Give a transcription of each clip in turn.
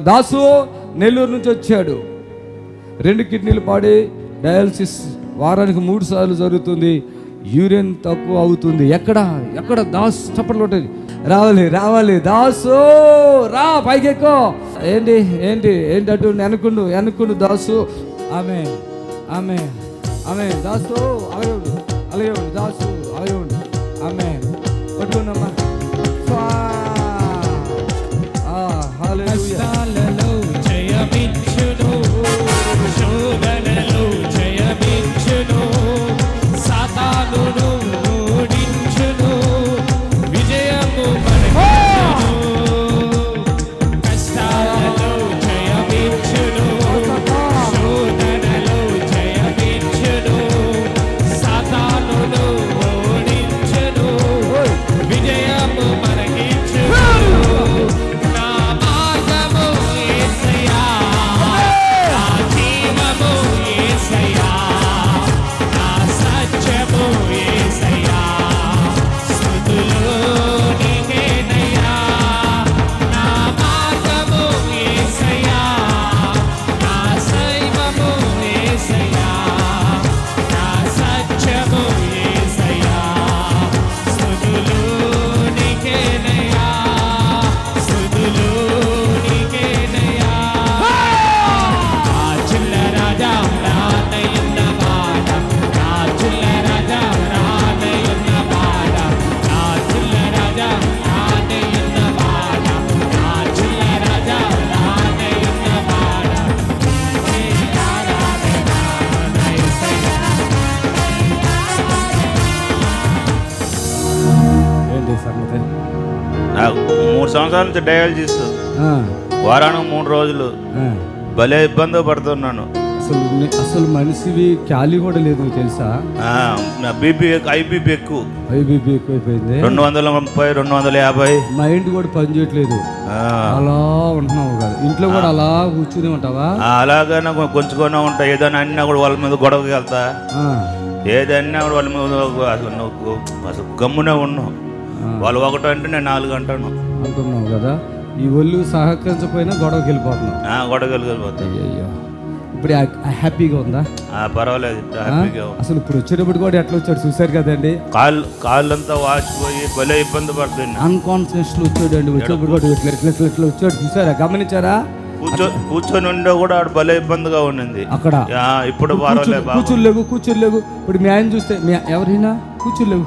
దాసు నెల్లూరు నుంచి వచ్చాడు. రెండు కిడ్నీలు పాడి డయాలసిస్ వారానికి మూడు సార్లు జరుగుతుంది. యూరిన్ తక్కువ అవుతుంది. ఎక్కడ? ఎక్కడ? దాస్ చప్పట్లు ఉంటుంది రావాలి రావాలి. దాసు రా పైకెక్కో. ఏంటి? ఏంటి? ఏంటి అటు? వెనుకుండు వెనకుండు దాసు. ఆమె ఆమె ఆమె దాసు అలాగే ఉండు అలాగే ఉండు దాసు అలాగే ఉండు ఆమె పట్టుకున్నమ్మా మూడు సంవత్సరాల నుంచి డయాలసిస్. వారానికి మూడు రోజులు. భలే ఇబ్బంది పడుతున్నాను. అసలు అసలు మనిషివి ఖాళీ కూడా లేదు తెలుసా? బీపీ ఐబీపీ ఎక్కువ. ఐబీపీ ఎక్కువైపోయింది. రెండు వందల ముప్పై రెండు వందల యాభై మైండ్ కూడా పనిచేయట్లేదు ఆ, అలా ఉంటున్నావు కదా. ఇంట్లో కూడా అలా కూర్చుని ఉంటావా? ఆ, అలాగే నాకు కొంచుకొని ఉంటా. ఏదైనా అన్నా కూడా వాళ్ళ మీద గొడవకి వెళ్తా. ఆ, ఏదన్నా కూడా వాళ్ళ మీద అసలు నువ్వు అసలు గమ్మునే ఉన్నావు. వాళ్ళు ఒకటి అంటే నేను నాలుగు అంటాను. అంటున్నావు కదా? ఈ ఒళ్ళు సహకరించకపోయినా గొడవకి వెళ్ళిపోతున్నావు. ఆ, గొడవకి వెళ్ళిపోతాయి. అయ్యో ఇప్పుడు హ్యాపీగా ఉందా? ఆ, పర్వాలేదు. అసలు ఇప్పుడు వచ్చేటప్పుడు కూడా ఎట్లా వచ్చాడు చూసారు కదండి? కాళ్ళు కాళ్ళంతా వాచిపోయి భలే ఇబ్బంది పడుతుంది. అన్కాన్షియస్లో వచ్చాడు అండి వచ్చేటప్పుడు కూడా ఇట్లా ఇట్లా ఇట్లా వచ్చాడు చూసారా గమనించారా? కూర్చో కూర్చొని ఉండే కూడా ఆడు భలే ఇబ్బందిగా ఉండింది అక్కడ? ఇప్పుడు కూర్చులేవు కూర్చులేవు. ఇప్పుడు మీ ఆయన చూస్తే మీ ఎవరైనా? కూర్చులేవు?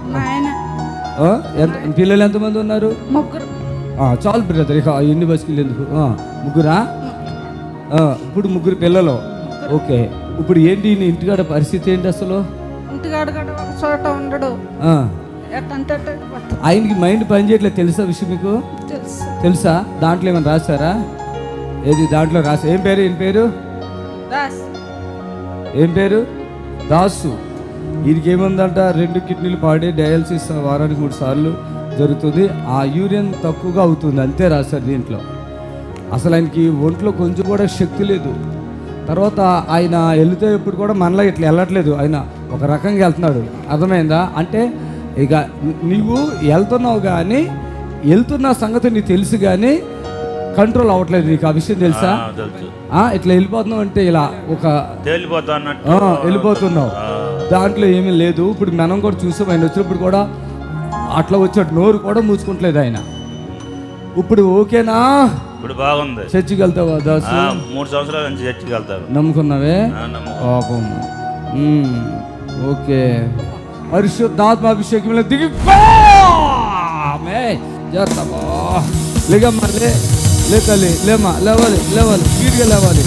ఎంత పిల్లలు ఎంతమంది ఉన్నారు? ముగ్గురు. చాలు బ్రదర్ ఇక ఎన్ని బస్సులు ఎందుకు? ముగ్గురా? ఇప్పుడు ముగ్గురు పిల్లలు. ఓకే. ఇప్పుడు ఏంటి నీ ఇంటికాడ పరిస్థితి ఏంటి అసలు? ఇంటికాడ చోట ఉండడు. ఆయనకి మైండ్ పనిచేయట్లేదు తెలుసా విషయం మీకు? తెలుసు. దాంట్లో ఏమైనా రాశారా? ఏది దాంట్లో రాసా ఏం పేరు ఏం పేరు? ఏం పేరు? దాసు. వీరికి ఏముందంట రెండు కిడ్నీలు పాడి డయాలసిస్ వారానికి మూడు సార్లు జరుగుతుంది. ఆ యూరిన్ తక్కువగా అవుతుంది. అంతే రాశారు దీంట్లో. అసలు ఆయనకి ఒంట్లో కొంచెం కూడా శక్తి లేదు. తర్వాత ఆయన వెళితే ఇప్పుడు కూడా మనలో ఇట్లా వెళ్ళట్లేదు. ఆయన ఒక రకంగా వెళ్తున్నాడు. అర్థమైందా? అంటే ఇక నీవు వెళ్తున్నావు కానీ వెళ్తున్న సంగతి నీకు తెలుసు కానీ కంట్రోల్ అవ్వట్లేదు నీకు. ఆ విషయం తెలుసా? ఇట్లా వెళ్ళిపోతున్నావు అంటే ఇలా ఒక వెళ్ళిపోతున్నావు. దాంట్లో ఏమీ లేదు. ఇప్పుడు మనం కూడా చూసాం ఆయన వచ్చినప్పుడు కూడా అట్లా వచ్చాడు. నోరు కూడా మూసుకుంటలేదు ఆయన. ఇప్పుడు ఓకేనా? ఇప్పుడు బాగుంది. చర్చికి వెళ్తావా దాసు? మూడు సంవత్సరాల నుంచి చర్చికి వెళ్తారు నమ్ముకున్నావే. పాపం. ఓకే. పరిశుద్ధాత్మాభిషేకం దిగి చేస్తామా లేకమ్మా లే. లేకలి లేమ్మా లేవాలి లేవాలి. స్పీడ్గా లేవాలి.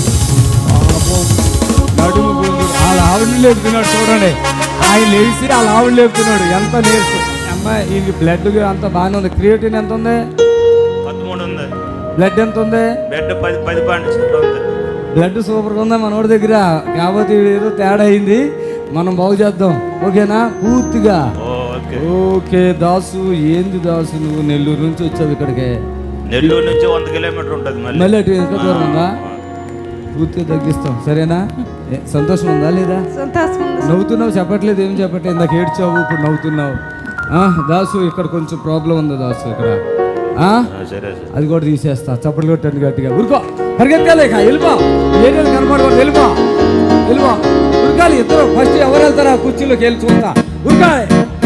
పాపం. నడుము వాళ్ళ ఆవిడని లేపుతున్నాడు చూడండి. ఆయన లేచి వాళ్ళ ఆవిడ లేపుతున్నాడు ఎంత నేర్చు అమ్మాయి ఈయనకి బ్లడ్ అంత బాగానే ఉంది. క్రియేటిన్ ఎంత ఉంది? పదమూడు ఉంది. బ్లడ్ ఎంత ఉంది? బెడ్ పది పది ఉంది. బ్లడ్ సూపర్గా ఉందా మనోడి దగ్గర. కాకపోతే ఏదో తేడా అయింది. మనం బాగు చేద్దాం. ఓకేనా? పూర్తిగా. ఓకే. దాసు. ఏంది దాసు నువ్వు? నెల్లూరు నుంచి వచ్చావు ఇక్కడికి. నెల్లూరు నుంచి వంద కిలోమీటర్ ఉంటుంది మళ్ళీ. అటు ఎంత దూరం ఉందా? పూర్తిగా తగ్గిస్తాం. సరేనా? సంతోషం ఉందా లేదా. నవ్వుతున్నావు? చెప్పట్లేదు ఏం చెప్పట్లేదు. ఇందాక ఏడ్చావు ఇప్పుడు నవ్వుతున్నావు. ఆ, దాసు ఇక్కడ కొంచెం ప్రాబ్లం ఉంది దాసు ఇక్కడ. అది కూడా తీసేస్తా. చప్పట్లు కొట్టండి గట్టిగా. ఉరుకో పరిగెత్తాలి ఇక వెళ్ళిపో ఏరియాలు కనపడకూడదు వెళ్ళిపో. వెళ్ళిపో. ఉరకాలి ఇద్దరు. ఫస్ట్ ఎవరు వెళ్తారా కుర్చీలోకి వెళ్ళి చూస్తా. ఉరకాలి